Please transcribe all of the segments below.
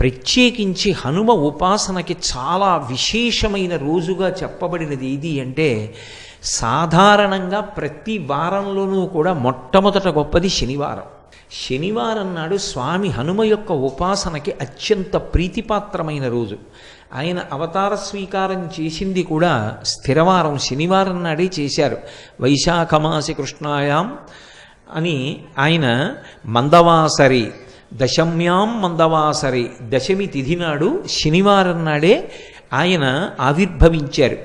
ప్రత్యేకించి హనుమ ఉపాసనకి చాలా విశేషమైన రోజుగా చెప్పబడినది ఏది అంటే సాధారణంగా ప్రతి వారంలోనూ కూడా మొట్టమొదట గొప్పది శనివారం. శనివారం నాడు స్వామి హనుమ యొక్క ఉపాసనకి అత్యంత ప్రీతిపాత్రమైన రోజు. ఆయన అవతార స్వీకారం చేసింది కూడా స్థిరవారం శనివారం నాడే చేశారు. వైశాఖమాసి కృష్ణాయాం అని ఆయన మందవాసరి దశమ్యాం మందవాసరి. దశమి తిథి నాడు శనివారం నాడే ఆయన ఆవిర్భవించారు.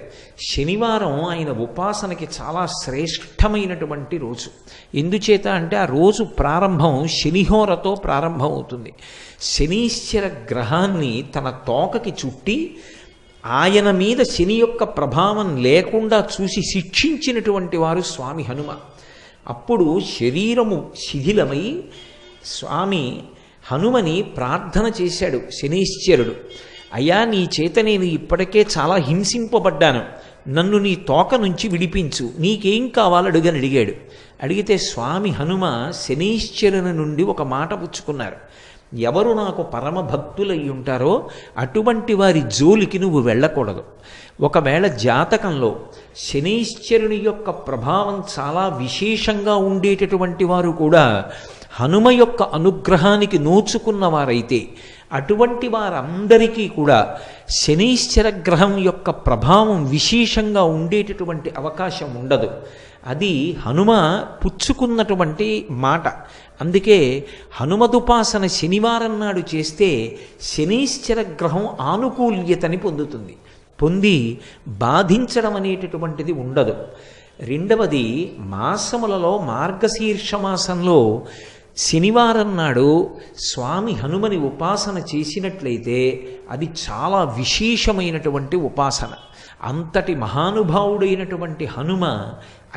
శనివారం ఆయన ఉపాసనకి చాలా శ్రేష్టమైనటువంటి రోజు. ఎందుచేత అంటే ఆ రోజు ప్రారంభం శనిహోరతో ప్రారంభం అవుతుంది శనీశ్వర గ్రహాన్ని తన తోకకి చుట్టి ఆయన మీద శని యొక్క ప్రభావం లేకుండా చూసి శిక్షించినటువంటి వారు స్వామి హనుమ. అప్పుడు శరీరము శిథిలమై స్వామి హనుమని ప్రార్థన చేశాడు శనీశ్చరుడు. అయ్యా నీ చేత నేను ఇప్పటికే చాలా హింసింపబడ్డాను. నన్ను నీ తోక నుంచి విడిపించు. నీకేం కావాలడుగని అడిగాడు. అడిగితే స్వామి హనుమ శనీశ్చరుని నుండి ఒక మాట పుచ్చుకున్నారు. ఎవరు నాకు పరమ భక్తులై ఉంటారో అటువంటి వారి జోలికి నువ్వు వెళ్ళకూడదు. ఒకవేళ జాతకంలో శనీశ్చరుని యొక్క ప్రభావం చాలా విశేషంగా ఉండేటటువంటి వారు కూడా హనుమ యొక్క అనుగ్రహానికి నోచుకున్న వారైతే అటువంటి వారందరికీ కూడా శనీశ్వర గ్రహం యొక్క ప్రభావం విశేషంగా ఉండేటటువంటి అవకాశం ఉండదు. అది హనుమ పుచ్చుకున్నటువంటి మాట. అందుకే హనుమదుపాసన శనివారం నాడు చేస్తే శనీశ్వర గ్రహం ఆనుకూల్యతని పొందుతుంది. పొంది బాధించడం అనేటటువంటిది ఉండదు. రెండవది మాసములలో మార్గశీర్ష మాసంలో శనివారం నాడు స్వామి హనుమని ఉపాసన చేసినట్లయితే అది చాలా విశేషమైనటువంటి ఉపాసన. అంతటి మహానుభావుడైనటువంటి హనుమ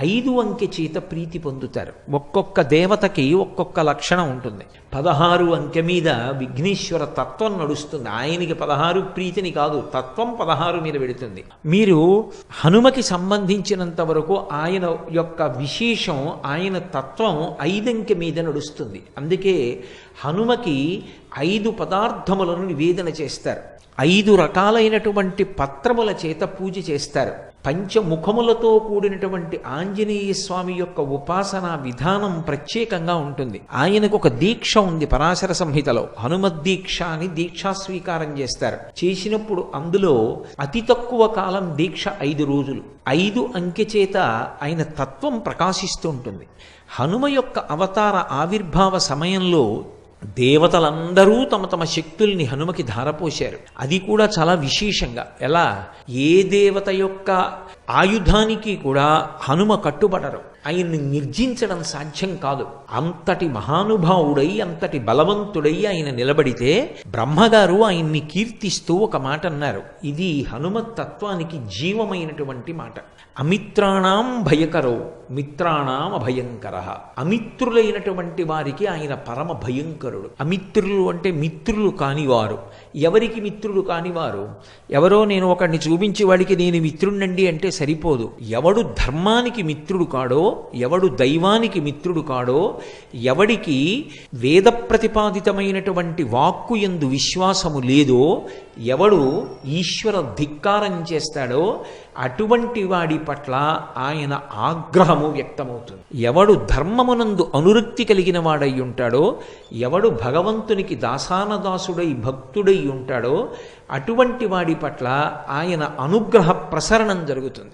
ఐదు అంకె చేత ప్రీతి పొందుతారు. ఒక్కొక్క దేవతకి ఒక్కొక్క లక్షణం ఉంటుంది. పదహారు అంకె మీద విఘ్నేశ్వర తత్వం నడుస్తుంది. ఆయనకి పదహారు ప్రీతిని కాదు తత్వం పదహారు మీద పెడుతుంది మీరు హనుమకి సంబంధించినంత వరకు ఆయన యొక్క విశేషం ఆయన తత్వం ఐదంకె మీద నడుస్తుంది. అందుకే హనుమకి ఐదు పదార్థములను నివేదన చేస్తారు. ఐదు రకాలైనటువంటి పత్రముల చేత పూజ చేస్తారు. పంచముఖములతో కూడినటువంటి ఆంజనేయ స్వామి యొక్క ఉపాసన విధానం ప్రత్యేకంగా ఉంటుంది. ఆయనకు ఒక దీక్ష ఉంది పరాశర సంహితలో. హనుమద్దీక్ష అని దీక్షా స్వీకారం చేస్తారు. చేసినప్పుడు అందులో అతి తక్కువ కాలం దీక్ష ఐదు రోజులు. ఐదు అంకె చేత ఆయన తత్వం ప్రకాశిస్తూ ఉంటుంది. హనుమ యొక్క అవతార ఆవిర్భావ సమయంలో దేవతలందరూ తమ తమ శక్తుల్ని హనుమకి ధారపోశారు. అది కూడా చాలా విశేషంగా. ఎలా? ఏ దేవత యొక్క ఆయుధానికి కూడా హనుమ కట్టుబడరు. ఆయన్ని నిర్జించడం సాధ్యం కాదు. అంతటి మహానుభావుడై అంతటి బలవంతుడై ఆయన నిలబడితే బ్రహ్మగారు ఆయన్ని కీర్తిస్తూ ఒక మాట అన్నారు. ఇది హనుమత్ తత్వానికి జీవమైనటువంటి మాట. అమిత్రాణం భయకరో మిత్రాణం అభయంకర. అమిత్రులైనటువంటి వారికి ఆయన పరమ భయంకరుడు. అమిత్రులు అంటే మిత్రులు కానివారు. ఎవరికి మిత్రులు కానివారు? ఎవరో నేను ఒకడిని చూపించి వాడికి నేను మిత్రుణ్ణండి అంటే సరిపోదు. ఎవడు ధర్మానికి మిత్రుడు కాడో ఎవడు దైవానికి మిత్రుడు కాడో ఎవడికి వేద ప్రతిపాదితమైనటువంటి వాక్కు ఎందు విశ్వాసము లేదో ఎవడు ఈశ్వర ధిక్కారం చేస్తాడో అటువంటి వాడి పట్ల ఆయన ఆగ్రహము వ్యక్తమవుతుంది. ఎవడు ధర్మమునందు అనురక్తి కలిగిన వాడై ఉంటాడో ఎవడు భగవంతునికి దాసానదాసుడై భక్తుడై ఉంటాడో అటువంటి వాడి పట్ల ఆయన అనుగ్రహ ప్రసరణం జరుగుతుంది.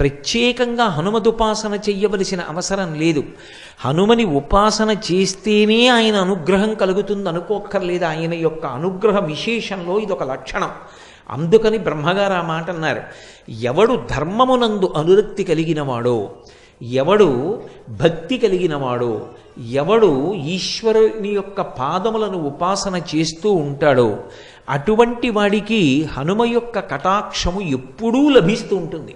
ప్రత్యేకంగా హనుమదుపాసన చెయ్యవలసిన అవసరం లేదు. హనుమని ఉపాసన చేస్తేనే ఆయన అనుగ్రహం కలుగుతుంది అనుకోక్కర్లేదు ఆయన యొక్క అనుగ్రహ విశేషంలో ఇదొక లక్షణం. అందుకని బ్రహ్మగారు ఆ మాట అన్నారు. ఎవడు ధర్మమునందు అనురక్తి కలిగినవాడో ఎవడు భక్తి కలిగినవాడో ఎవడు ఈశ్వరుని యొక్క పాదములను ఉపాసన చేస్తూ ఉంటాడో అటువంటి వాడికి హనుమ యొక్క కటాక్షము ఎప్పుడూ లభిస్తూ ఉంటుంది.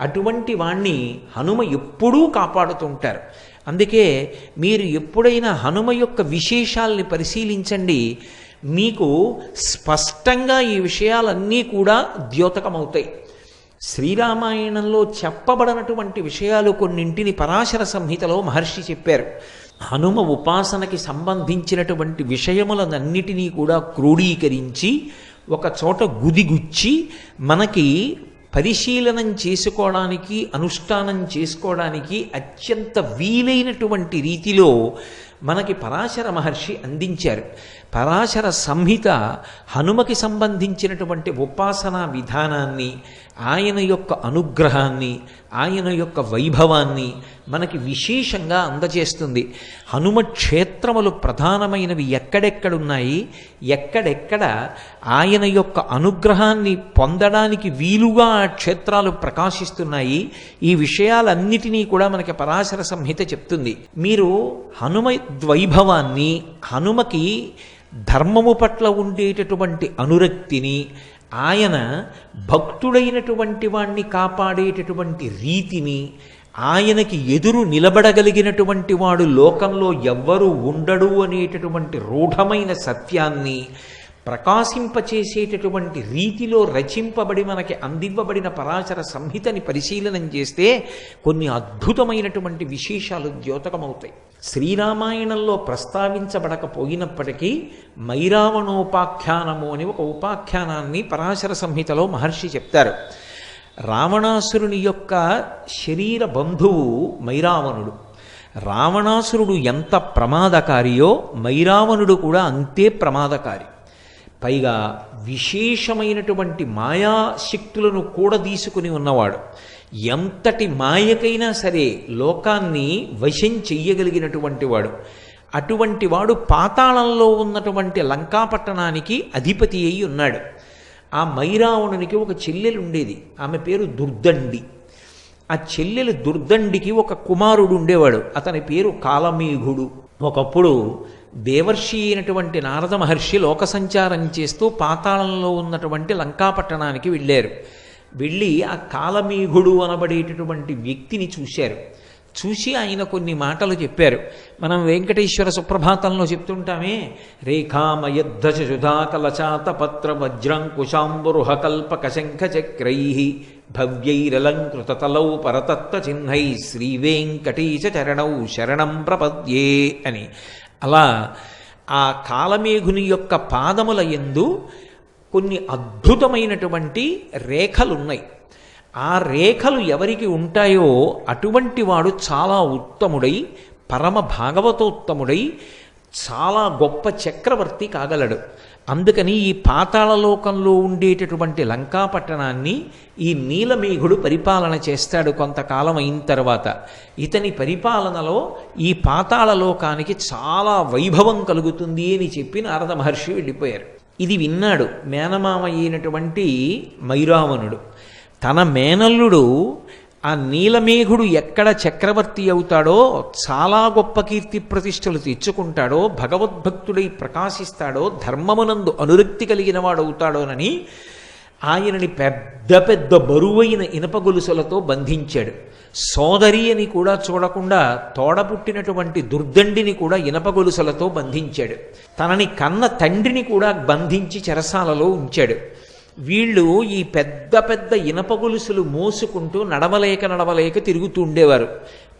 అటువంటి వాణ్ణి హనుమ ఎప్పుడూ కాపాడుతుంటారు అందుకే మీరు ఎప్పుడైనా హనుమ యొక్క విశేషాల్ని పరిశీలించండి. మీకు స్పష్టంగా ఈ విషయాలన్నీ కూడా ద్యోతకమవుతాయి. శ్రీరామాయణంలో చెప్పబడినటువంటి విషయాలు కొన్నింటిని పరాశర సంహితలో మహర్షి చెప్పారు. హనుమ ఉపాసనకి సంబంధించినటువంటి విషయములనన్నిటినీ కూడా క్రోడీకరించి ఒక చోట గుదిగుచ్చి మనకి పరిశీలనం చేసుకోవడానికి అనుష్ఠానం చేసుకోవడానికి అత్యంత వీలైనటువంటి రీతిలో మనకి పరాశర మహర్షి అందించారు. పరాశర సంహిత హనుమకి సంబంధించినటువంటి ఉపాసనా విధానాన్ని ఆయన యొక్క అనుగ్రహాన్ని ఆయన యొక్క వైభవాన్ని మనకి విశేషంగా అందజేస్తుంది. హనుమ క్షేత్రములు ప్రధానమైనవి ఎక్కడెక్కడున్నాయి? ఎక్కడెక్కడ ఆయన యొక్క అనుగ్రహాన్ని పొందడానికి వీలుగా ఆ క్షేత్రాలు ప్రకాశిస్తున్నాయి? ఈ విషయాలన్నిటినీ కూడా మనకి పరాశర సంహిత చెప్తుంది. మీరు హనుమ ద్వైభవాన్ని హనుమకి ధర్మము పట్ల ఉండేటటువంటి అనురక్తిని ఆయన భక్తుడైనటువంటి వాణ్ణి కాపాడేటటువంటి రీతిని ఆయనకి ఎదురు నిలబడగలిగినటువంటి వాడు లోకంలో ఎవ్వరూ ఉండడు అనేటటువంటి రూఢమైన సత్యాన్ని ప్రకాశింపచేసేటటువంటి రీతిలో రచింపబడి మనకి అందివ్వబడిన పరాశర సంహితని పరిశీలనం చేస్తే కొన్ని అద్భుతమైనటువంటి విశేషాలు ద్యోతకమవుతాయి. శ్రీరామాయణంలో ప్రస్తావించబడకపోయినప్పటికీ మైరావణోపాఖ్యానము అని ఒక ఉపాఖ్యానాన్ని పరాశర సంహితలో మహర్షి చెప్తారు. రావణాసురుని యొక్క శరీర బంధువు మైరావణుడు. రావణాసురుడు ఎంత ప్రమాదకారియో మైరావణుడు కూడా అంతే ప్రమాదకారి. పైగా విశేషమైనటువంటి మాయాశక్తులను కూడా తీసుకుని ఉన్నవాడు. ఎంతటి మాయకైనా సరే లోకాన్ని వశం చెయ్యగలిగినటువంటి వాడు. అటువంటి వాడు పాతాళంలో ఉన్నటువంటి లంకాపట్టణానికి అధిపతి అయి ఉన్నాడు. ఆ మైరావణునికి ఒక చెల్లెలు ఉండేది. ఆమె పేరు దుర్దండి. ఆ చెల్లెలు దుర్దండికి ఒక కుమారుడు ఉండేవాడు. అతని పేరు కాలమేఘుడు. ఒకప్పుడు దేవర్షి అయినటువంటి నారద మహర్షి లోక సంచారం చేస్తూ పాతాళంలో ఉన్నటువంటి లంకాపట్టణానికి వెళ్ళారు. వెళ్ళి ఆ కాలమీఘుడు అనబడేటటువంటి వ్యక్తిని చూశారు. చూసి ఆయన కొన్ని మాటలు చెప్పారు. మనం వెంకటేశ్వర సుప్రభాతంలో చెప్తుంటామే రేఖామయద్ధశుధాకలచాతపత్ర సుధాకలచాత పత్ర కల్పక శంఖ చక్రై భవ్యైరలంకృతతలౌ పరతత్వ చిహ్నై శ్రీవేంకటేశ చరణౌ శరణం ప్రపద్యే అని. అలా ఆ కాలమేఘుని యొక్క పాదముల ఎందు కొన్ని అద్భుతమైనటువంటి రేఖలున్నాయి. ఆ రేఖలు ఎవరికి ఉంటాయో అటువంటి వాడు చాలా ఉత్తముడై పరమ భాగవతోత్తముడై చాలా గొప్ప చక్రవర్తి కాగలడు. అందుకని ఈ పాతాళలోకంలో ఉండేటటువంటి లంకాపట్టణాన్ని ఈ నీలమేఘుడు పరిపాలన చేస్తాడు కొంతకాలం అయిన తర్వాత. ఇతని పరిపాలనలో ఈ పాతాళలోకానికి చాలా వైభవం కలుగుతుంది అని చెప్పి నారద మహర్షి వెళ్ళిపోయారు. ఇది విన్నాడు మేనమామ అయినటువంటి మైరావణుడు. తన మేనల్లుడు ఆ నీలమేఘుడు ఎక్కడ చక్రవర్తి అవుతాడో చాలా గొప్ప కీర్తి ప్రతిష్టలు తెచ్చుకుంటాడో భగవద్భక్తుడై ప్రకాశిస్తాడో ధర్మమునందు అనురక్తి కలిగిన వాడవుతాడోనని ఆయనని పెద్ద పెద్ద బరువైన ఇనప గొలుసులతో బంధించాడు. సోదరి అని కూడా చూడకుండా తోడపుట్టినటువంటి దుర్దండిని కూడా ఇనప గొలుసులతో బంధించాడు. తనని కన్న తండ్రిని కూడా బంధించి చెరసాలలో ఉంచాడు. వీళ్ళు ఈ పెద్ద పెద్ద ఇనప గొలుసులు మోసుకుంటూ నడవలేక నడవలేక తిరుగుతూ ఉండేవారు.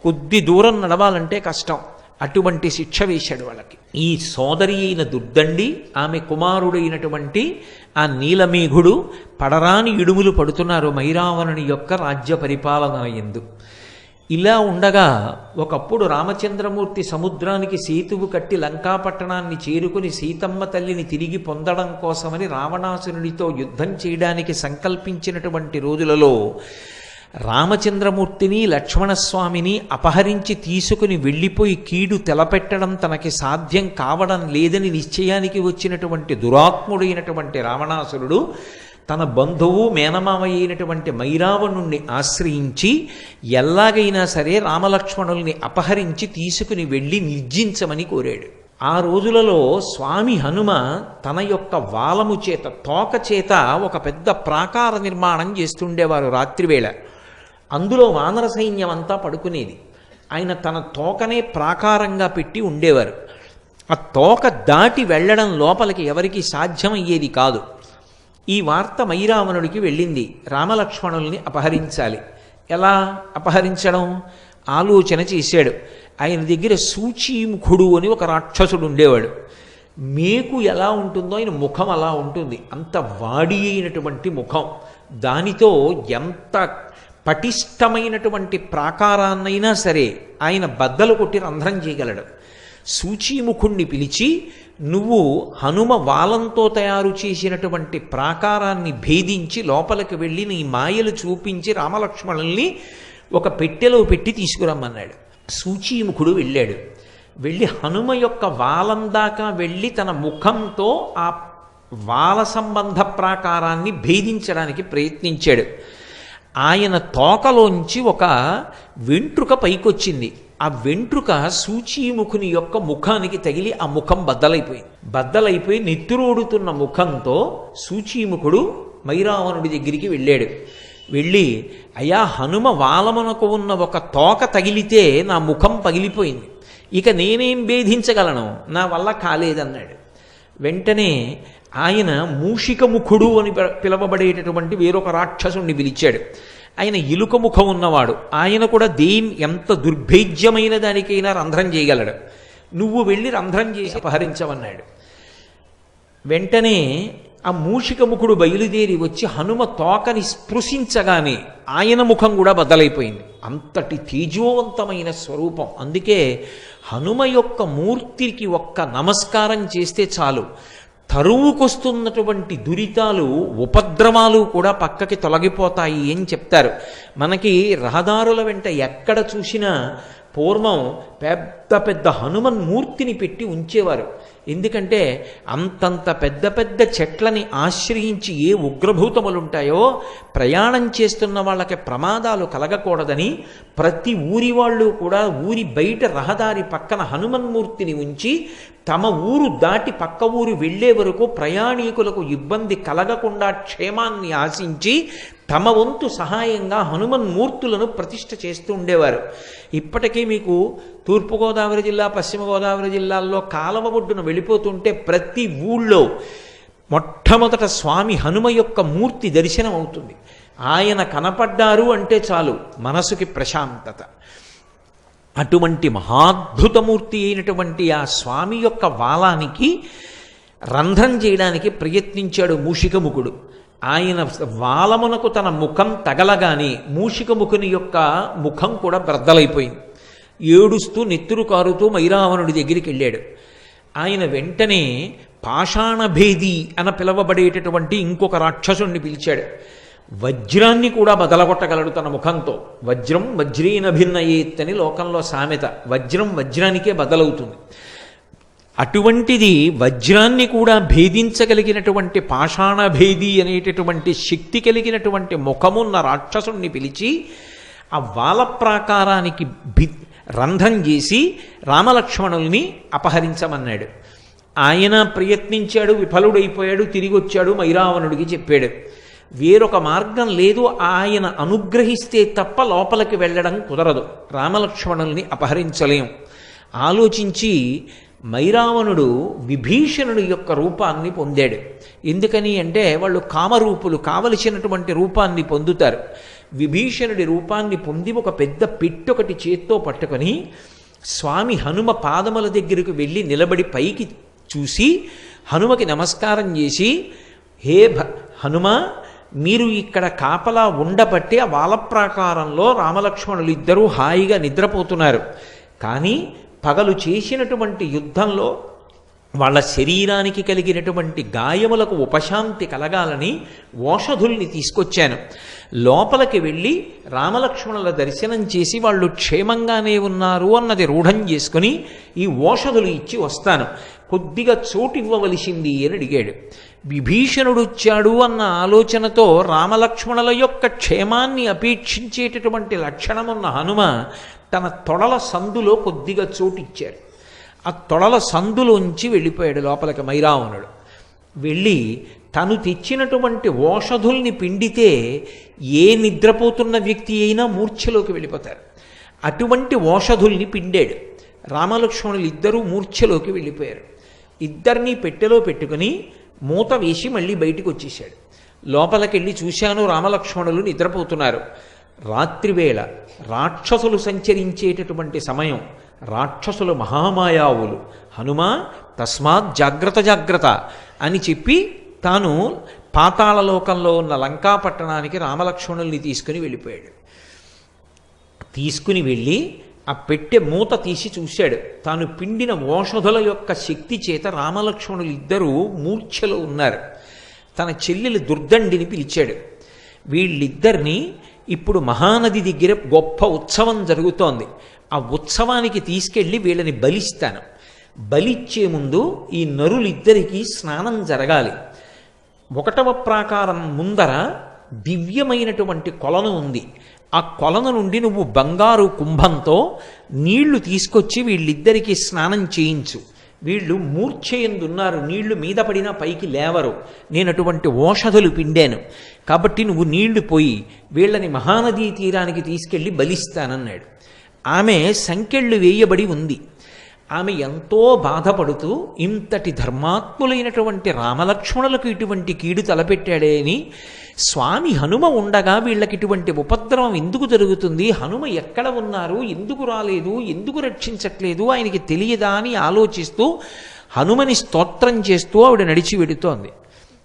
కొద్ది దూరం నడవాలంటే కష్టం. అటువంటి శిక్ష వేశాడు వాళ్ళకి. ఈ సోదరి అయిన దుర్దండి ఆమె కుమారుడైనటువంటి ఆ నీలమేఘుడు పడరాని ఇడుములు పడుతున్నారు మైరావణుని యొక్క రాజ్య పరిపాలన ఎందు ఇలా ఉండగా ఒకప్పుడు రామచంద్రమూర్తి సముద్రానికి సేతువు కట్టి లంకాపట్టణాన్ని చేరుకుని సీతమ్మ తల్లిని తిరిగి పొందడం కోసమని రావణాసురుడితో యుద్ధం చేయడానికి సంకల్పించినటువంటి రోజులలో రామచంద్రమూర్తిని లక్ష్మణస్వామిని అపహరించి తీసుకుని వెళ్ళిపోయి కీడు తెలపెట్టడం తనకి సాధ్యం కావడం లేదని నిశ్చయానికి వచ్చినటువంటి దురాత్ముడైనటువంటి రావణాసురుడు తన బంధువు మేనమామ అయినటువంటి మైరావణుణ్ణి ఆశ్రయించి ఎలాగైనా సరే రామలక్ష్మణుల్ని అపహరించి తీసుకుని వెళ్ళి నిర్జించమని కోరాడు. ఆ రోజులలో స్వామి హనుమ తన యొక్క వాలము చేత తోక చేత ఒక పెద్ద ప్రాకార నిర్మాణం చేస్తుండేవారు రాత్రివేళ. అందులో వానర సైన్యం అంతా పడుకునేది. ఆయన తన తోకనే ప్రాకారంగా పెట్టి ఉండేవారు. ఆ తోక దాటి వెళ్ళడం లోపలికి ఎవరికి సాధ్యమయ్యేది కాదు. ఈ వార్త మైరావణుడికి వెళ్ళింది. రామలక్ష్మణుల్ని అపహరించాలి. ఎలా అపహరించడం? ఆలోచన చేశాడు. ఆయన దగ్గర సూచీముఖుడు అని ఒక రాక్షసుడు ఉండేవాడు. మేకు ఎలా ఉంటుందో ఆయన ముఖం అలా ఉంటుంది. అంత వాడి అయినటువంటి ముఖం. దానితో ఎంత పటిష్టమైనటువంటి ప్రాకారాన్నైనా సరే ఆయన బద్దలు కొట్టి రంధ్రం చేయగలడు. సూచీముఖుణ్ణి పిలిచి నువ్వు హనుమ వాలంతో తయారు చేసినటువంటి ప్రాకారాన్ని భేదించి లోపలికి వెళ్ళి నీ మాయలు చూపించి రామలక్ష్మణుల్ని ఒక పెట్టెలో పెట్టి తీసుకురమ్మన్నాడు. సూచీముఖుడు వెళ్ళాడు. వెళ్ళి హనుమ యొక్క వాలం దాకా వెళ్ళి తన ముఖంతో ఆ వాల సంబంధ ప్రాకారాన్ని భేదించడానికి ప్రయత్నించాడు. ఆయన తోకలోంచి ఒక వెంట్రుక పైకొచ్చింది. ఆ వెంట్రుక సూచీముఖుని యొక్క ముఖానికి తగిలి ఆ ముఖం బద్దలైపోయింది. బద్దలైపోయి నెత్తురోడుతున్న ముఖంతో సూచీముఖుడు మైరావణుడి దగ్గరికి వెళ్ళాడు. వెళ్ళి అయ్యా హనుమ వాలమునకు ఉన్న ఒక తోక తగిలితే నా ముఖం పగిలిపోయింది. ఇక నేనేం భేదించగలను? నా వల్ల కాలేదన్నాడు. వెంటనే ఆయన మూషికముఖుడు అని పిలవబడేటటువంటి వేరొక రాక్షసుణ్ణి పిలిచాడు. ఆయన ఇలుక ముఖం ఉన్నవాడు. ఆయన కూడా దేం ఎంత దుర్భేజ్యమైన దానికైనా రంధ్రం చేయగలడు. నువ్వు వెళ్ళి రంధ్రం చేసి అపహరించవన్నాడు. వెంటనే ఆ మూషికముఖుడు బయలుదేరి వచ్చి హనుమ తోకని స్పృశించగానే ఆయన ముఖం కూడా బదలైపోయింది అంతటి తేజోవంతమైన స్వరూపం. అందుకే హనుమ యొక్క మూర్తికి ఒక్క నమస్కారం చేస్తే చాలు. తరువుకొస్తున్నటువంటి దురితాలు ఉపద్రవాలు కూడా పక్కకి తొలగిపోతాయి అని చెప్తారు. మనకి రహదారుల వెంట ఎక్కడ చూసినా పూర్వం పెద్ద పెద్ద హనుమన్ మూర్తిని పెట్టి ఉంచేవారు. ఎందుకంటే అంతంత పెద్ద పెద్ద చెట్లని ఆశ్రయించి ఏ ఉగ్రభూతములుంటాయో ప్రయాణం చేస్తున్న వాళ్ళకి ప్రమాదాలు కలగకూడదని ప్రతి ఊరి వాళ్ళు కూడా ఊరి బయట రహదారి పక్కన హనుమన్మూర్తిని ఉంచి తమ ఊరు దాటి పక్క ఊరు వెళ్ళే వరకు ప్రయాణికులకు ఇబ్బంది కలగకుండా క్షేమాన్ని ఆశించి తమ వంతు సహాయంగా హనుమన్మూర్తులను ప్రతిష్ఠ చేస్తూ ఉండేవారు. ఇప్పటికీ మీకు తూర్పుగోదావరి జిల్లా పశ్చిమ గోదావరి జిల్లాల్లో కాలవ ఒడ్డున వెళ్ళిపోతుంటే ప్రతి ఊళ్ళో మొట్టమొదట స్వామి హనుమ యొక్క మూర్తి దర్శనం అవుతుంది. ఆయన కనపడ్డారు అంటే చాలు మనసుకి ప్రశాంతత. అటువంటి మహాద్భుతమూర్తి అయినటువంటి ఆ స్వామి యొక్క వాలానికి రంధ్రం చేయడానికి ప్రయత్నించాడు మూషికముఖుడు ఆయన వాలమునకు తన ముఖం తగలగానే మూషికముఖుని యొక్క ముఖం కూడా బ్రద్దలైపోయింది. ఏడుస్తూ నెత్తురు కారుతూ మైరావణుడి దగ్గరికి వెళ్ళాడు ఆయన వెంటనే పాషాణభేది అని పిలవబడేటటువంటి ఇంకొక రాక్షసుణ్ణి పిలిచాడు. వజ్రాన్ని కూడా బదలగొట్టగలడు తన ముఖంతో. వజ్రం వజ్రీనభిన్నయేత్ అని లోకంలో సామెత. వజ్రం వజ్రానికే బదలవుతుంది. అటువంటిది వజ్రాన్ని కూడా భేదించగలిగినటువంటి పాషాణభేది అనేటటువంటి శక్తి కలిగినటువంటి ముఖమున్న రాక్షసుణ్ణి పిలిచి ఆ వాల ప్రాకారానికి భి రంధ్రం చేసి రామలక్ష్మణుల్ని అపహరించమన్నాడు. ఆయన ప్రయత్నించాడు విఫలుడైపోయాడు తిరిగి వచ్చాడు మైరావణుడికి చెప్పాడు. వేరొక మార్గం లేదు ఆయన అనుగ్రహిస్తే తప్ప లోపలికి వెళ్ళడం కుదరదు. రామలక్ష్మణుల్ని అపహరించలేం. ఆలోచించి మైరావణుడు విభీషణుడి యొక్క రూపాన్ని పొందాడు. ఎందుకని అంటే వాళ్ళు కామరూపులు కావలసినటువంటి రూపాన్ని పొందుతారు. విభీషణుడి రూపాన్ని పొంది ఒక పెద్ద పెట్టొకటి చేత్తో పట్టుకొని స్వామి హనుమ పాదముల దగ్గరకు వెళ్ళి నిలబడి పైకి చూసి హనుమకి నమస్కారం చేసి హే భ హనుమ మీరు ఇక్కడ కాపలా ఉండబట్టి ఆ వాలప్రాకారంలో రామలక్ష్మణులు ఇద్దరూ హాయిగా నిద్రపోతున్నారు. కానీ పగలు చేసినటువంటి యుద్ధంలో వాళ్ళ శరీరానికి కలిగినటువంటి గాయములకు ఉపశాంతి కలగాలని ఓషధుల్ని తీసుకొచ్చాను. లోపలికి వెళ్ళి రామలక్ష్మణుల దర్శనం చేసి వాళ్ళు క్షేమంగానే ఉన్నారు అన్నది రూఢం చేసుకుని ఈ ఓషధులు ఇచ్చి వస్తాను. కొద్దిగా చోటు ఇవ్వవలసింది అని అడిగాడు. విభీషణుడొచ్చాడు అన్న ఆలోచనతో రామలక్ష్మణుల యొక్క క్షేమాన్ని అపేక్షించేటటువంటి లక్షణమున్న హనుమ తన తొడల సందులో కొద్దిగా చోటు ఇచ్చారు ఆ తొడల సందులోంచి వెళ్ళిపోయాడు లోపలికి మైరావణుడు వెళ్ళి తను తెచ్చినటువంటి ఓషధుల్ని పిండితే ఏ నిద్రపోతున్న వ్యక్తి అయినా మూర్ఛలోకి వెళ్ళిపోతారు. అటువంటి ఓషధుల్ని పిండాడు. రామలక్ష్మణులు ఇద్దరూ మూర్ఛలోకి వెళ్ళిపోయారు. ఇద్దరినీ పెట్టెలో పెట్టుకుని మూత వేసి మళ్ళీ బయటికి వచ్చేసాడు లోపలికెళ్ళి చూశాను రామలక్ష్మణులు నిద్రపోతున్నారు. రాత్రివేళ రాక్షసులు సంచరించేటటువంటి సమయం. రాక్షసులు మహామాయావులు. హనుమ తస్మాత్ జాగ్రత్త జాగ్రత్త అని చెప్పి తాను పాతాళలోకంలో ఉన్న లంకాపట్టణానికి రామలక్ష్మణుల్ని తీసుకుని వెళ్ళిపోయాడు. తీసుకుని వెళ్ళి ఆ పెట్టె మూత తీసి చూశాడు. తాను పిండిన ఓషధుల యొక్క శక్తి చేత రామలక్ష్మణులు ఇద్దరూ మూర్ఛలో ఉన్నారు. తన చెల్లెలు దుర్దండిని పిలిచాడు. వీళ్ళిద్దరినీ ఇప్పుడు మహానది దగ్గర గొప్ప ఉత్సవం జరుగుతోంది. ఆ ఉత్సవానికి తీసుకెళ్ళి వీళ్ళని బలిస్తాను. బలిచ్చే ముందు ఈ నరులిద్దరికీ స్నానం జరగాలి. ఒకటవ ప్రాకారం ముందర దివ్యమైనటువంటి కొలను ఉంది. ఆ కొలను నుండి నువ్వు బంగారు కుంభంతో నీళ్ళు తీసుకొచ్చి వీళ్ళిద్దరికీ స్నానం చేయించు. వీళ్ళు మూర్ఛయందున్నారు. నీళ్ళు మీద పడినా పైకి లేవరు. నేను అటువంటి ఓషధులు పిండాను. కాబట్టి నువ్వు నీళ్ళు పోయి వీళ్ళని మహానదీ తీరానికి తీసుకెళ్ళి బలిస్తానన్నాడు. ఆమె సంకెళ్ళు వేయబడి ఉంది. ఆమె ఎంతో బాధపడుతూ ఇంతటి ధర్మాత్ములైనటువంటి రామలక్ష్మణులకు ఇటువంటి కీడు తలపెట్టాడే అని స్వామి హనుమ ఉండగా వీళ్ళకి ఇటువంటి ఉపద్రవం ఎందుకు జరుగుతుంది? హనుమ ఎక్కడ ఉన్నారు? ఎందుకు రాలేదు? ఎందుకు రక్షించట్లేదు? ఆయనకి తెలియదా అని ఆలోచిస్తూ హనుమని స్తోత్రం చేస్తూ ఆవిడ నడిచి వెడుతోంది.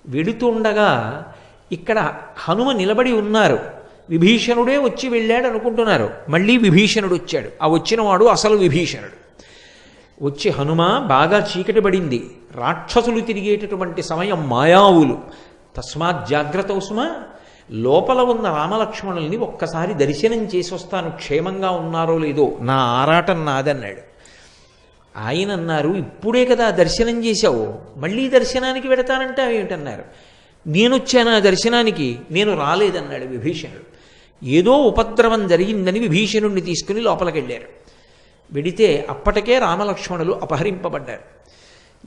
వెడుతుండగా ఇక్కడ హనుమ నిలబడి ఉన్నారు. విభీషణుడే వచ్చి వెళ్ళాడు అనుకుంటున్నారు మళ్ళీ విభీషణుడు వచ్చాడు. ఆ వచ్చినవాడు అసలు విభీషణుడు. వచ్చి హనుమ బాగా చీకటి పడింది. రాక్షసులు తిరిగేటటువంటి సమయం మాయావులు. తస్మాత్ జాగ్రత్త ఉసుమా లోపల ఉన్న రామలక్ష్మణుల్ని ఒక్కసారి దర్శనం చేసి వస్తాను క్షేమంగా ఉన్నారో లేదో. నా ఆరాటం నాదన్నాడు. ఆయన అన్నారు ఇప్పుడే కదా దర్శనం చేశావు. మళ్ళీ దర్శనానికి పెడతానంటే ఏమిటన్నారు? నేను వచ్చాను ఆ దర్శనానికి? నేను రాలేదన్నాడు విభీషణుడు. ఏదో ఉపద్రవం జరిగిందని విభీషణుడిని తీసుకుని లోపలికి వెళ్ళారు వెడితే అప్పటికే రామలక్ష్మణులు అపహరింపబడ్డారు.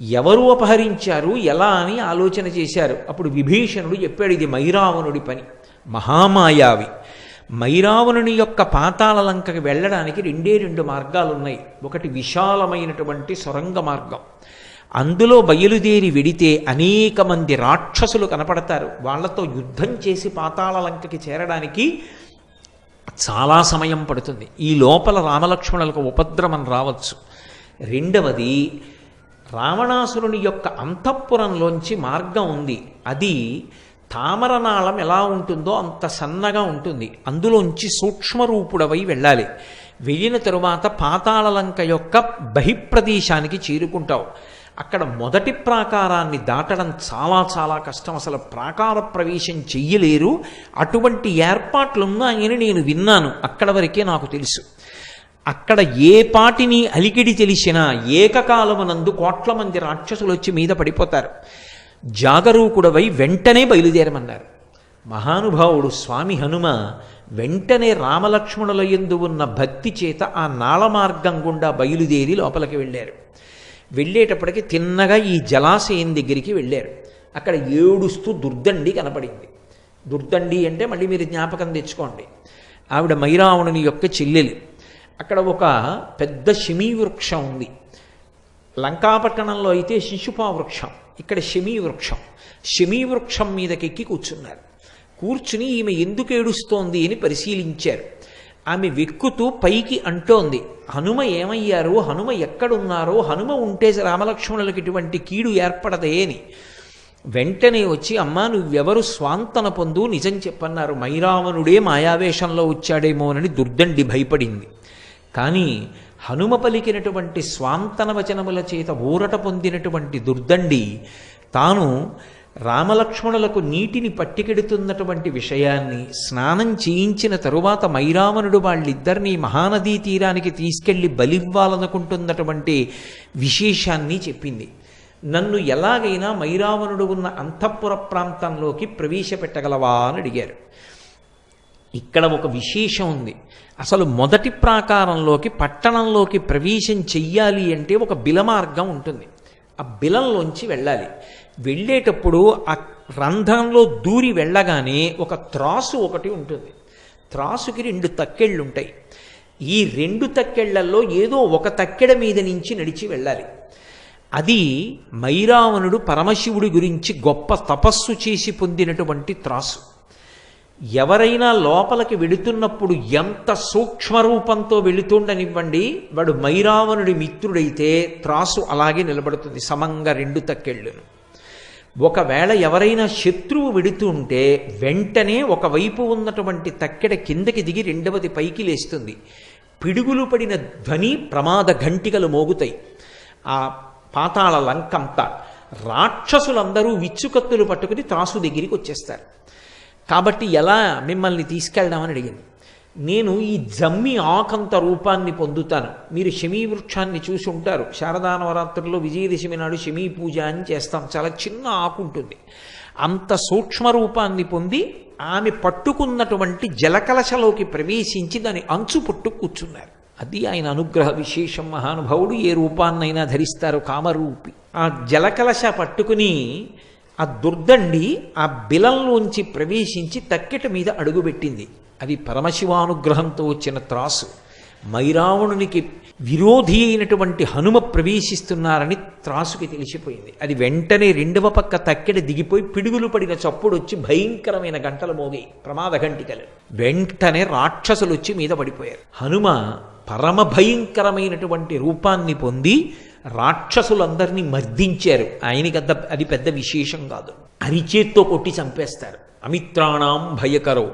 ఎవరు అపహరించారు? ఎలా అని ఆలోచన చేశారు. అప్పుడు విభీషణుడు చెప్పాడు ఇది మైరావణుడి పని. మహామాయావి. మైరావణుని యొక్క పాతాల లంకకి వెళ్ళడానికి రెండే రెండు మార్గాలు ఉన్నాయి ఒకటి విశాలమైనటువంటి సొరంగ మార్గం. అందులో బయలుదేరి వెడితే అనేక మంది రాక్షసులు కనపడతారు. వాళ్ళతో యుద్ధం చేసి పాతాళ లంకకి చేరడానికి చాలా సమయం పడుతుంది. ఈ లోపల రామలక్ష్మణులకు ఉపద్రవం రావచ్చు. రెండవది రావణాసురుని యొక్క అంతఃపురంలోంచి మార్గం ఉంది. అది తామరనాళం ఎలా ఉంటుందో అంత సన్నగా ఉంటుంది. అందులోంచి సూక్ష్మరూపుడవై వెళ్ళాలి. వెళ్ళిన తరువాత పాతాళలంక యొక్క బహిప్రదేశానికి చేరుకుంటావు. అక్కడ మొదటి ప్రాకారాన్ని దాటడం చాలా చాలా కష్టం. అసలు ప్రాకార ప్రవేశం చెయ్యలేరు. అటువంటి ఏర్పాట్లున్నాయని నేను విన్నాను. అక్కడ వరకే నాకు తెలుసు. అక్కడ ఏ పాటిని అలికిడి తెలిసినా ఏకకాలమునందు కోట్ల మంది రాక్షసులు వచ్చి మీద పడిపోతారు. జాగరూకుడవై వెంటనే బయలుదేరమన్నారు. మహానుభావుడు స్వామి హనుమ వెంటనే రామలక్ష్మణుల యందు ఉన్న భక్తి చేత ఆ నాళ మార్గం గుండా బయలుదేరి లోపలికి వెళ్ళారు. వెళ్ళేటప్పటికి తిన్నగా ఈ జలాశయం దగ్గరికి వెళ్ళారు. అక్కడ ఏడుస్తూ దుర్దండి కనపడింది. దుర్దండి అంటే మళ్ళీ మీరు జ్ఞాపకం తెచ్చుకోండి. ఆవిడ మైరావణుని యొక్క చెల్లెలు. అక్కడ ఒక పెద్ద షమీ వృక్షం ఉంది. లంకాపట్టణంలో అయితే శిశుపా వృక్షం ఇక్కడ షమీ వృక్షం షమీ వృక్షం మీదకెక్కి కూర్చున్నారు. కూర్చుని ఈమె ఎందుకు ఏడుస్తోంది అని పరిశీలించారు. ఆమె వెక్కుతూ పైకి అంటోంది హనుమ ఏమయ్యారు? హనుమ ఎక్కడున్నారో? హనుమ ఉంటే రామలక్ష్మణులకు ఇటువంటి కీడు ఏర్పడదే అని. వెంటనే వచ్చి అమ్మా నువ్వెవరు? స్వాంతన పొందు నిజం చెప్పన్నారు. మైరావణుడే మాయావేషంలో వచ్చాడేమోనని దుర్దండి భయపడింది. కానీ హనుమ పలికినటువంటి స్వాంతన వచనముల చేత ఊరట పొందినటువంటి దుర్దండి తాను రామలక్ష్మణులకు నీటిని పట్టికెడుతున్నటువంటి విషయాన్ని స్నానం చేయించిన తరువాత మైరావణుడు వాళ్ళిద్దరినీ మహానదీ తీరానికి తీసుకెళ్ళి బలివ్వాలనుకుంటున్నటువంటి విశేషాన్ని చెప్పింది. నన్ను ఎలాగైనా మైరావణుడు ఉన్న అంతఃపుర ప్రాంతంలోకి ప్రవేశపెట్టగలవా అని అడిగారు. ఇక్కడ ఒక విశేషం ఉంది. అసలు మొదటి ప్రాకారంలోకి పట్టణంలోకి ప్రవేశం చెయ్యాలి అంటే ఒక బిలమార్గం ఉంటుంది. ఆ బిలంలోంచి వెళ్ళాలి. వెళ్ళేటప్పుడు ఆ రంధ్రంలో దూరి వెళ్ళగానే ఒక త్రాసు ఒకటి ఉంటుంది. త్రాసుకి రెండు తక్కెళ్ళు ఉంటాయి. ఈ రెండు తక్కెళ్ళలో ఏదో ఒక తక్కెడ మీద నుంచి నడిచి వెళ్ళాలి. అది మైరావణుడు పరమశివుడి గురించి గొప్ప తపస్సు చేసి పొందినటువంటి త్రాసు. ఎవరైనా లోపలికి వెళుతున్నప్పుడు ఎంత సూక్ష్మ రూపంతో వెళుతుండనివ్వండి వాడు మైరావణుడి మిత్రుడైతే త్రాసు అలాగే నిలబడుతుంది సమంగా రెండు తక్కెళ్ళును. ఒకవేళ ఎవరైనా శత్రువు విడుతుంటే వెంటనే ఒకవైపు ఉన్నటువంటి తక్కెడ కిందకి దిగి రెండవది పైకి లేస్తుంది. పిడుగులు పడిన ధ్వని ప్రమాద ఘంటికలు మోగుతాయి. ఆ పాతాళ లంకంతా రాక్షసులందరూ విచ్చుకత్తులు పట్టుకుని త్రాసు దగ్గరికి వచ్చేస్తారు. కాబట్టి ఎలా మిమ్మల్ని తీసుకెళ్దామని అడిగింది? నేను ఈ జమ్మి ఆకంత రూపాన్ని పొందుతాను. మీరు శమీ వృక్షాన్ని చూసి ఉంటారు. శారదానవరాత్రుల్లో విజయదశమి నాడు శమీ పూజ అని చేస్తాం. చాలా చిన్న ఆకు ఉంటుంది. అంత సూక్ష్మ రూపాన్ని పొంది ఆమె పట్టుకున్నటువంటి జలకలశలోకి ప్రవేశించి దాని అంచు పట్టు కూర్చున్నారు. అది ఆయన అనుగ్రహ విశేషం. మహానుభావుడు ఏ రూపాన్నైనా ధరిస్తారు కామరూపి. ఆ జలకలశ పట్టుకుని ఆ దుర్దండి ఆ బిలంలోంచి ప్రవేశించి తక్కెట మీద అడుగుపెట్టింది. అది పరమశివానుగ్రహంతో వచ్చిన త్రాసు. మైరావణునికి విరోధి అయినటువంటి హనుమ ప్రవేశిస్తున్నారని త్రాసుకి తెలిసిపోయింది. అది వెంటనే రెండవ పక్క తక్కెడ దిగిపోయి పిడుగులు పడిన చప్పుడు వచ్చి భయంకరమైన గంటలు మోగి ప్రమాద గంటికలు వెంటనే రాక్షసులు వచ్చి మీద పడిపోయారు. హనుమ పరమ భయంకరమైనటువంటి రూపాన్ని పొంది రాక్షసులందరినీ మర్దించారు. ఆయనకి అద్ద అది పెద్ద విశేషం కాదు. అరిచేత్తో కొట్టి చంపేస్తారు. అమిత్రాణం భయకరో.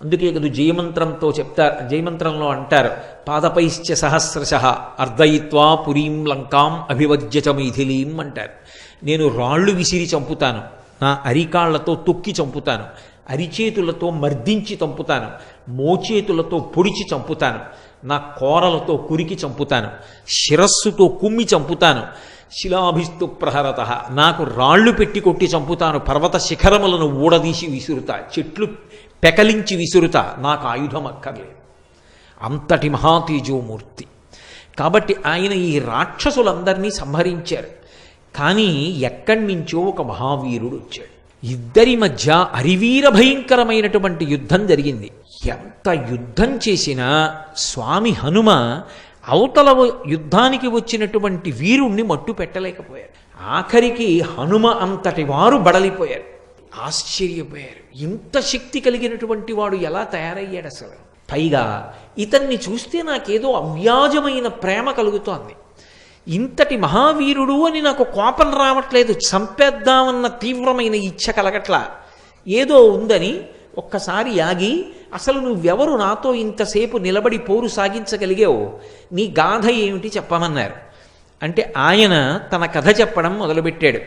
అందుకే కదా జయమంత్రంతో చెప్తారు జయమంత్రంలో అంటారు పాదపైశ్చ సహస్రశ అర్ధయిత్వా పురీం లంకాం అభివజ్యచ మైథిలీం అంటారు. నేను రాళ్ళు విసిరి చంపుతాను నా అరికాళ్ళతో తొక్కి చంపుతాను అరిచేతులతో మర్దించి చంపుతాను మోచేతులతో పొడిచి చంపుతాను నా కోరలతో కురికి చంపుతాను శిరస్సుతో కుమ్మి చంపుతాను శిలాభిస్తు ప్రహరత నాకు రాళ్ళు పెట్టి కొట్టి చంపుతాను పర్వత శిఖరములను ఊడదీసి విసురుతా చెట్లు పెకలించి విసురుత నాకు ఆయుధం అక్కర్లేదు. అంతటి మహాతేజోమూర్తి. కాబట్టి ఆయన ఈ రాక్షసులందరినీ సంహరించారు. కానీ ఎక్కడి నుంచో ఒక మహావీరుడు వచ్చాడు. ఇద్దరి మధ్య అరివీర భయంకరమైనటువంటి యుద్ధం జరిగింది. ఎంత యుద్ధం చేసినా స్వామి హనుమ అవతల యుద్ధానికి వచ్చినటువంటి వీరుణ్ణి మట్టు పెట్టలేకపోయారు ఆఖరికి హనుమ అంతటి వారు బడలిపోయారు. ఆశ్చర్యపోయారు. ఇంత శక్తి కలిగినటువంటి వాడు ఎలా తయారయ్యాడు అసలు? పైగా ఇతన్ని చూస్తే నాకేదో అవ్యాజమైన ప్రేమ కలుగుతోంది. ఇంతటి మహావీరుడు అని నాకు కోపం రావట్లేదు. చంపేద్దామన్న తీవ్రమైన ఇచ్చ కలగట్లా. ఏదో ఉందని ఒక్కసారి ఆగి అసలు నువ్వెవరు నాతో ఇంతసేపు నిలబడి పోరు సాగించగలిగావు? నీ గాథ ఏమిటి చెప్పమన్నారు. అంటే ఆయన తన కథ చెప్పడం మొదలుపెట్టాడు.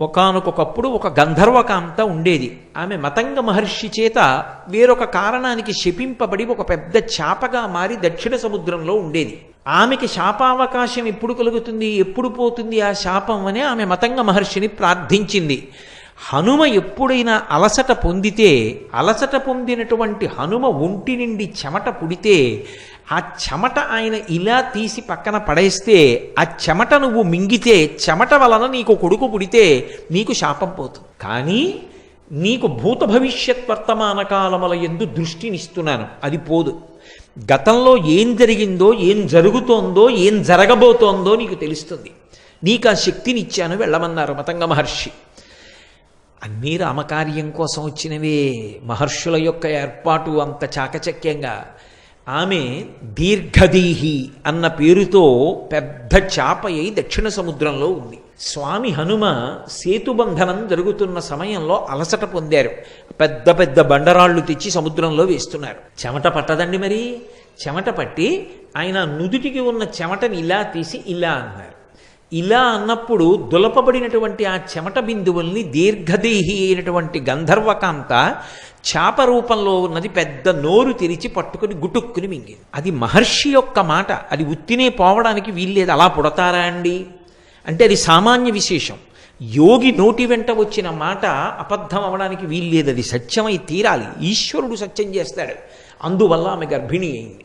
ఒకానొకప్పుడు ఒక గంధర్వకాంత ఉండేది. ఆమె మతంగ మహర్షి చేత వేరొక కారణానికి శపింపబడి ఒక పెద్ద చాపగా మారి దక్షిణ సముద్రంలో ఉండేది. ఆమెకి శాపావకాశం ఎప్పుడు కలుగుతుంది ఎప్పుడు పోతుంది ఆ శాపం అని ఆమె మతంగ మహర్షిని ప్రార్థించింది. హనుమ ఎప్పుడైనా అలసట పొందితే అలసట పొందినటువంటి హనుమ ఒంటి నుండి చెమట పుడితే ఆ చెమట ఆయన ఇలా తీసి పక్కన పడేస్తే ఆ చెమట నువ్వు మింగితే చెమట వలన నీకు కొడుకు పుడితే నీకు శాపం పోతుంది. కానీ నీకు భూత భవిష్యత్ వర్తమాన కాలముల ఎందు దృష్టినిస్తున్నాను. అది పోదు. గతంలో ఏం జరిగిందో ఏం జరుగుతోందో ఏం జరగబోతోందో నీకు తెలుస్తుంది. నీకు ఆ శక్తిని ఇచ్చాను వెళ్ళమన్నారు మతంగ మహర్షి. అన్నీ రామకార్యం కోసం వచ్చినవే. మహర్షుల యొక్క ఏర్పాటు అంత చాకచక్యంగా. ఆమె దీర్ఘదీహి అన్న పేరుతో పెద్ద చాపయ్యి దక్షిణ సముద్రంలో ఉంది. స్వామి హనుమ సేతుబంధనం జరుగుతున్న సమయంలో అలసట పొందారు. పెద్ద పెద్ద బండరాళ్ళు తెచ్చి సముద్రంలో వేస్తున్నారు. చెమట పట్టదండి మరి? చెమట పట్టి ఆయన నుదుటికి ఉన్న చెమటని ఇలా తీసి ఇలా అన్నారు. ఇలా అన్నప్పుడు దులపబడినటువంటి ఆ చెమట బిందువుల్ని దీర్ఘదేహి అయినటువంటి గంధర్వకాంత చాప రూపంలో ఉన్నది పెద్ద నోరు తెరిచి పట్టుకుని గుటుక్కుని మింగింది. అది మహర్షి యొక్క మాట. అది ఉత్తినే పోవడానికి వీల్లేదు. అలా పుడతారా అండి? అంటే అది సామాన్య విశేషం. యోగి నోటి వెంట వచ్చిన మాట అబద్ధం అవడానికి వీల్లేదు. అది సత్యమై తీరాలి. ఈశ్వరుడు సత్యం చేస్తాడు. అందువల్ల ఆమె గర్భిణి అయింది.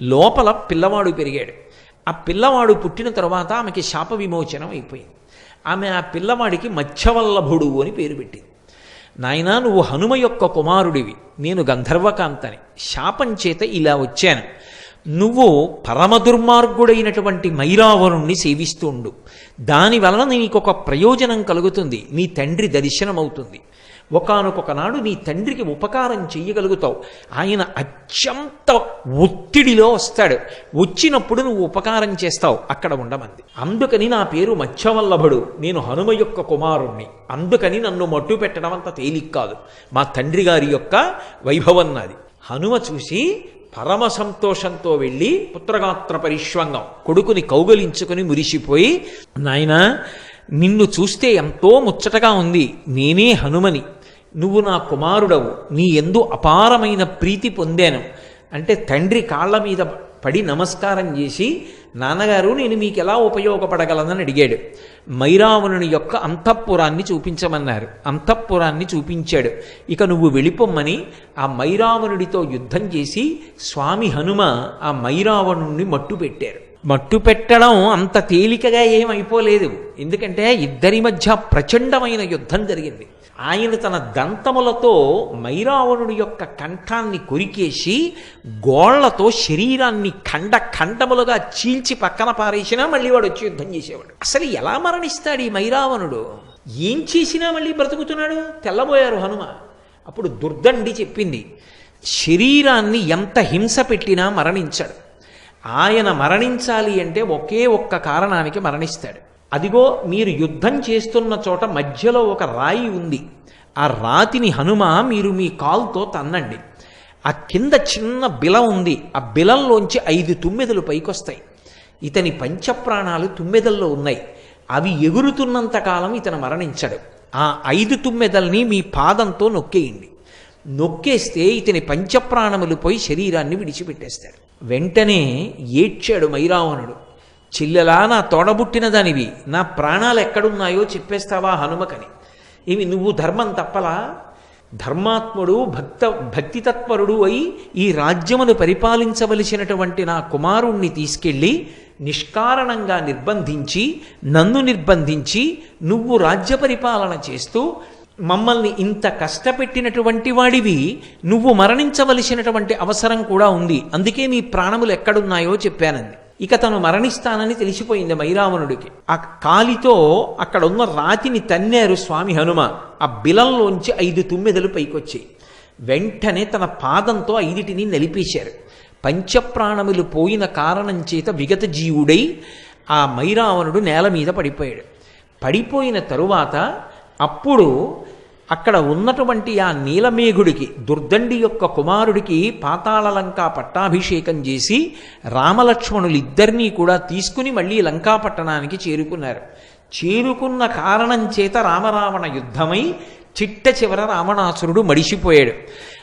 లోపల పిల్లవాడు పెరిగాడు. ఆ పిల్లవాడు పుట్టిన తర్వాత ఆమెకి శాప విమోచనం అయిపోయింది. ఆమె ఆ పిల్లవాడికి మత్స్యవల్లభుడు అని పేరు పెట్టింది. నాయనా నువ్వు హనుమ యొక్క కుమారుడివి. నేను గంధర్వకాంతని. శాపం చేత ఇలా వచ్చాను. నువ్వు పరమ దుర్మార్గుడైనటువంటి మైరావరుణ్ణి సేవిస్తూ ఉండు. నీకు ఒక ప్రయోజనం కలుగుతుంది. నీ తండ్రి దర్శనం ఒకనొకొకనాడు నీ తండ్రికి ఉపకారం చేయగలుగుతావు ఆయన అత్యంత ఒత్తిడిలో వస్తాడు. వచ్చినప్పుడు నువ్వు ఉపకారం చేస్తావు. అక్కడ ఉండమంది. అందుకని నా పేరు మత్స్యవల్లభుడు. నేను హనుమ యొక్క కుమారుణ్ణి. అందుకని నన్ను మట్టు పెట్టడం అంత తేలిక కాదు. మా తండ్రి గారి యొక్క వైభవం నాది. హనుమ చూసి పరమ సంతోషంతో వెళ్ళి పుత్రగాత్ర పరిష్వంగం. కొడుకుని కౌగలించుకుని మురిసిపోయి నాయనా నిన్ను చూస్తే ఎంతో ముచ్చటగా ఉంది. నేనే హనుమని. నువ్వు నా కుమారుడవు. నీ ఎందు అపారమైన ప్రీతి పొందాను. అంటే తండ్రి కాళ్ళ మీద పడి నమస్కారం చేసి నాన్నగారు నేను మీకు ఎలా ఉపయోగపడగలనని అడిగాడు. మైరావణుని యొక్క అంతఃపురాన్ని చూపించమన్నారు. అంతఃపురాన్ని చూపించాడు. ఇక నువ్వు వెళ్ళిపోమ్మని ఆ మైరావణుడితో యుద్ధం చేసి స్వామి హనుమ ఆ మైరావణుణ్ణి మట్టు పెట్టారు మట్టు పెట్టడం అంత తేలికగా ఏమైపోలేదు ఎందుకంటే ఇద్దరి మధ్య ప్రచండమైన యుద్ధం జరిగింది. ఆయన తన దంతములతో మైరావణుడి యొక్క కంఠాన్ని కొరికేసి గోళ్ళతో శరీరాన్ని ఖండ ఖండములుగా చీల్చి పక్కన పారేసినా మళ్ళీ వాడు వచ్చి యుద్ధం చేసేవాడు. అసలు ఎలా మరణిస్తాడు ఈ మైరావణుడు? ఏం చేసినా మళ్ళీ బ్రతుకుతున్నాడు? తెల్లబోయారు హనుమ. అప్పుడు దుర్దండి చెప్పింది శరీరాన్ని ఎంత హింస పెట్టినా మరణించాడు. ఆయన మరణించాలి అంటే ఒకే ఒక్క కారణానికి మరణిస్తాడు. అదిగో మీరు యుద్ధం చేస్తున్న చోట మధ్యలో ఒక రాయి ఉంది. ఆ రాతిని హనుమ మీరు మీ కాల్తో తన్నండి. ఆ కింద చిన్న బిల ఉంది. ఆ బిలంలోంచి ఐదు తుమ్మెదలు పైకొస్తాయి. ఇతని పంచప్రాణాలు తుమ్మెదల్లో ఉన్నాయి. అవి ఎగురుతున్నంత కాలం ఇతను మరణించడు. ఆ ఐదు తుమ్మెదల్ని మీ పాదంతో నొక్కేయండి. నొక్కేస్తే ఇతని పంచప్రాణములు పోయి శరీరాన్ని విడిచిపెట్టేస్తాడు వెంటనే ఏడ్చాడు మైరావణుడు. చిల్లెలా నా తోడబుట్టిన దానివి నా ప్రాణాలు ఎక్కడున్నాయో చెప్పేస్తావా హనుమకని. ఇవి నువ్వు ధర్మం తప్పలా? ధర్మాత్ముడు భక్త భక్తితత్పరుడు అయి ఈ రాజ్యమును పరిపాలించవలసినటువంటి నా కుమారుణ్ణి తీసుకెళ్ళి నిష్కారణంగా నిర్బంధించి నన్ను నిర్బంధించి నువ్వు రాజ్య పరిపాలన చేస్తూ మమ్మల్ని ఇంత కష్టపెట్టినటువంటి వాడివి నువ్వు మరణించవలసినటువంటి అవసరం కూడా ఉంది. అందుకే మీ ప్రాణములు ఎక్కడున్నాయో చెప్పానంది. ఇక తను మరణిస్తానని తెలిసిపోయింది మైరావణుడికి ఆ కాలితో అక్కడ ఉన్న రాతిని తన్నారు స్వామి హనుమ ఆ బిలంలోంచి ఐదు తుమ్మెదలు పైకొచ్చాయి. వెంటనే తన పాదంతో ఐదిటిని నలిపేశారు. పంచప్రాణములు పోయిన కారణం చేత విగత జీవుడై ఆ మైరావణుడు నేల మీద పడిపోయాడు. పడిపోయిన తరువాత అప్పుడు అక్కడ ఉన్నటువంటి ఆ నీలమేఘుడికి దుర్దండి యొక్క కుమారుడికి పాతాళ లంకా పట్టాభిషేకం చేసి రామలక్ష్మణులు ఇద్దరినీ కూడా తీసుకుని మళ్ళీ లంకా పట్టణానికి చేరుకున్నారు. చేరుకున్న కారణం చేత రామరావణ యుద్ధమై చిట్ట చివర రావణాసురుడు మడిసిపోయాడు.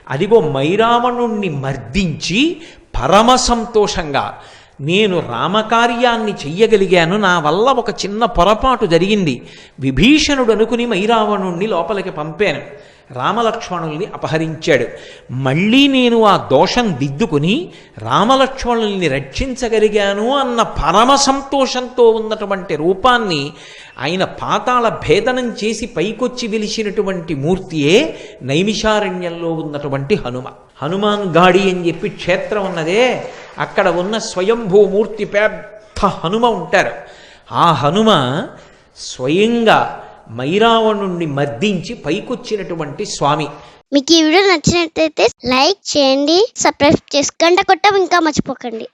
అదిగో మైరావణుణ్ణి మర్దించి పరమ సంతోషంగా నేను రామకార్యాన్ని చెయ్యగలిగాను నా వల్ల ఒక చిన్న పొరపాటు జరిగింది. విభీషణుడు అనుకుని మైరావణుణ్ణి లోపలికి పంపాను. రామలక్ష్మణుల్ని అపహరించాడు. మళ్ళీ నేను ఆ దోషం దిద్దుకుని రామలక్ష్మణుల్ని రక్షించగలిగాను అన్న పరమ సంతోషంతో ఉన్నటువంటి రూపాన్ని ఆయన పాతాళ భేదనం చేసి పైకొచ్చి వెలిసినటువంటి మూర్తియే నైమిషారణ్యంలో ఉన్నటువంటి హనుమ. హనుమాన్ గాడి అని చెప్పి క్షేత్రం ఉన్నదే అక్కడ ఉన్న స్వయంభూమూర్తి పెద్ద హనుమ ఉంటారు. ఆ హనుమ స్వయంగా మైరావణుణ్ణి మర్దించి పైకొచ్చినటువంటి స్వామి. మీకు ఈ వీడియో నచ్చినట్లయితే లైక్ చేయండి సబ్స్క్రైబ్ చేసుకోండి కొట్టం ఇంకా మర్చిపోకండి.